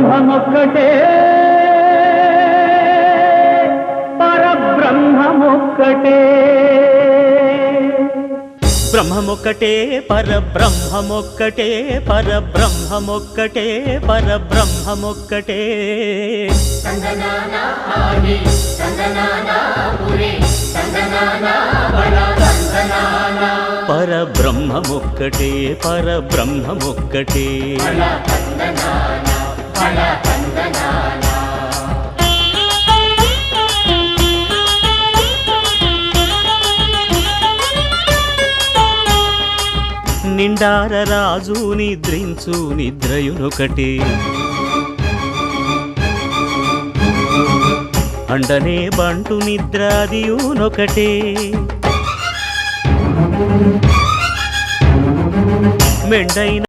పరబ్రహ్మమొక్కటే పరబ్రహ్మమొక్కటే బ్రహ్మమొక్కటే పరబ్రహ్మమొక్కటే పరబ్రహ్మమొక్కటే పరబ్రహ్మమొక్కటే. పరబ్రహ్మమొక్కటే పరబ్రహ్మమొక్కటే. నిండార రాజు నిద్రించు నిద్రయునొకటి. అండనే బంటు నిద్రాదియునొకటే. మెండైన